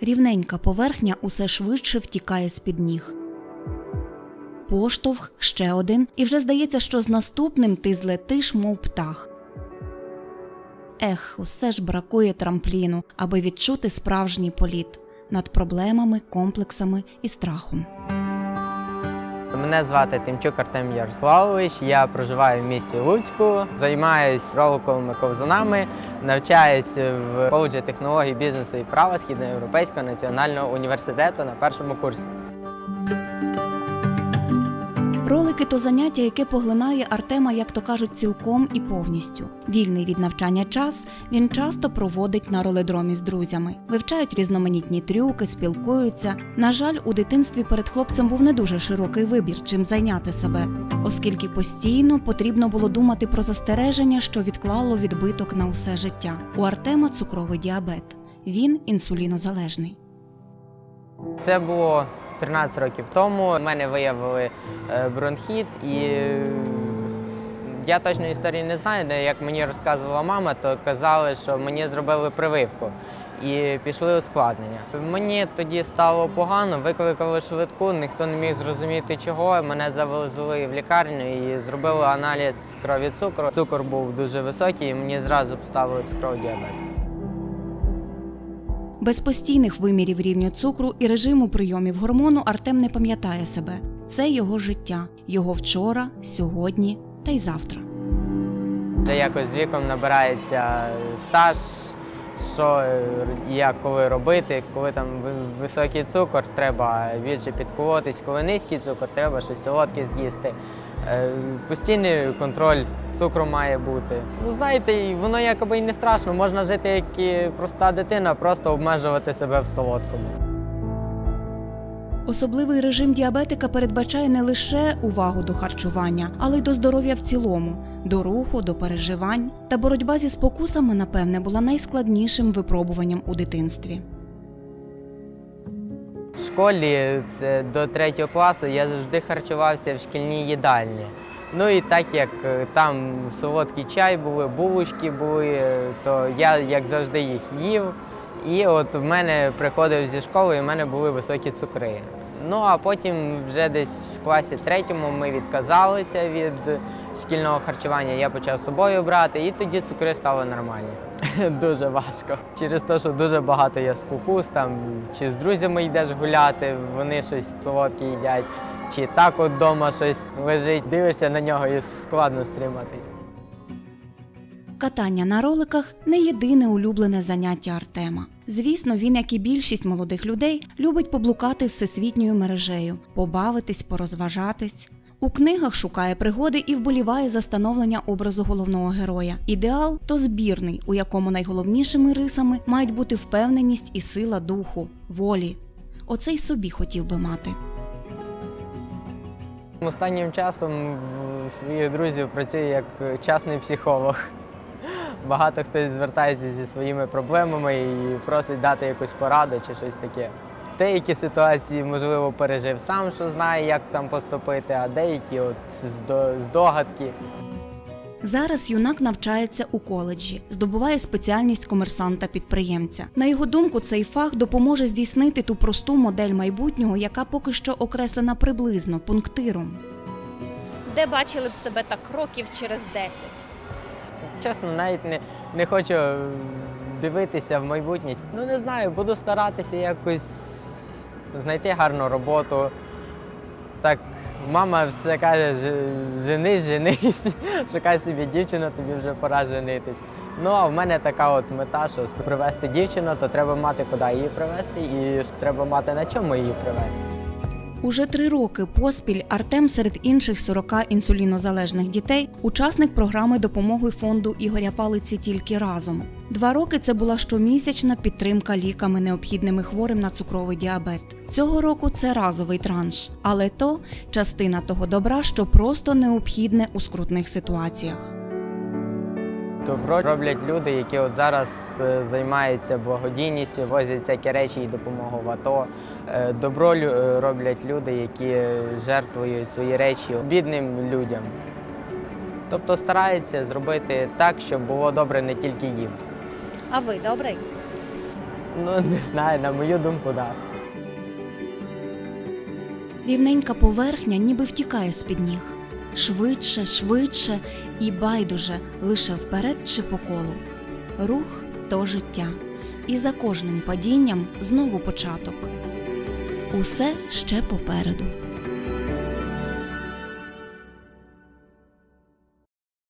Рівненька поверхня усе швидше втікає з-під ніг. Поштовх ще один, і вже здається, що з наступним ти злетиш, мов птах. Ех, усе ж бракує трампліну, аби відчути справжній політ над проблемами, комплексами і страхом. Мене звати Тимчук Артем Ярославович. Я проживаю в місті Луцьку, займаюся роликовими ковзунами, навчаюсь в коледжі технологій бізнесу і права Східноєвропейського національного університету на першому курсі. Ролики то заняття, яке поглинає Артема, як то кажуть, цілком і повністю. Вільний від навчання час він часто проводить на роледромі з друзями, вивчають різноманітні трюки, спілкуються. На жаль, у дитинстві перед хлопцем був не дуже широкий вибір, чим зайняти себе, оскільки постійно потрібно було думати про застереження, що відклало відбиток на усе життя. У Артема цукровий діабет. Він інсулінозалежний. Це було 13 років тому. У мене виявили е, бронхіт, і е, я точно історії не знаю, як мені розказувала мама, то казали, що мені зробили прививку і пішли ускладнення. Мені тоді стало погано, викликали швидку, ніхто не міг зрозуміти чого. Мене завезли в лікарню і зробили аналіз крові цукру. Цукор був дуже високий, і мені зразу поставили цукровий діабет. Без постійних вимірів рівню цукру і режиму прийомів гормону Артем не пам'ятає себе. Це його життя, його вчора, сьогодні та й завтра. Вже якось з віком набирається стаж, що як коли робити, коли там високий цукор, треба більше підколотись, коли низький цукор, треба щось солодке з'їсти. Е, Постійний контроль цукру має бути. Ну, знаєте, воно якоби і не страшно, можна жити як і проста дитина, просто обмежувати себе в солодкому. Особливий режим діабетика передбачає не лише увагу до харчування, але й до здоров'я в цілому, до руху, до переживань. Та боротьба зі спокусами, напевне, була найскладнішим випробуванням у дитинстві. Школі це до третього класу я завжди харчувався в шкільній їдальні. Ну і так як е, там солодкий чай були, булочки були, е, то я як завжди їх їв. І от в мене приходив зі школи, і в мене були високі цукри. Ну а потім вже десь в класі третьому ми відказалися від шкільного харчування. Я почав собою брати, і тоді цукри стали нормальні. Дуже важко. Через те, що дуже багато є спокус, там чи з друзями йдеш гуляти, вони щось солодке їдять, чи так от вдома щось лежить, дивишся на нього і складно стриматись. Катання на роликах не єдине улюблене заняття Артема. Звісно, він, як і більшість молодих людей, любить поблукати всесвітньою мережею, побавитись, порозважатись. У книгах шукає пригоди і вболіває за становлення образу головного героя. Ідеал то збірний, у якому найголовнішими рисами мають бути впевненість і сила духу, волі. Оце й собі хотів би мати. Останнім часом своїх друзів працюю як частний психолог. Багато хтось звертається зі своїми проблемами і просить дати якусь пораду чи щось таке. Деякі ситуації, можливо, пережив сам, що знає, як там поступити, а деякі от здо- здогадки. Зараз юнак навчається у коледжі, здобуває спеціальність комерсанта-підприємця. На його думку, цей фах допоможе здійснити ту просту модель майбутнього, яка поки що окреслена приблизно пунктиром. Де бачили б себе так років через 10? Чесно, навіть не, не хочу дивитися в майбутнє. Ну не знаю, буду старатися якось знайти гарну роботу. Так, мама все каже, женись, женись, шукай собі дівчину, тобі вже пора женитись. Ну а в мене така от мета, що привезти дівчину, то треба мати куди її привезти, і треба мати на чому її привезти. Уже три роки поспіль Артем серед інших 40 інсулінозалежних дітей учасник програми допомоги фонду Ігоря Палиці тільки разом. Два роки це була щомісячна підтримка ліками, необхідними хворим на цукровий діабет. Цього року це разовий транш, але то частина того добра, що просто необхідне у скрутних ситуаціях. Добро роблять люди, які от зараз е, займаються благодійністю, возять всякі речі і допомогу в АТО. Е, Добро е, роблять люди, які жертвують свої речі бідним людям. Тобто стараються зробити так, щоб було добре не тільки їм. А ви добрий? Ну, не знаю, на мою думку, так. Рівненька поверхня ніби втікає з-під ніг. Швидше, швидше і байдуже лише вперед чи по колу. Рух то життя. І за кожним падінням знову початок. Усе ще попереду.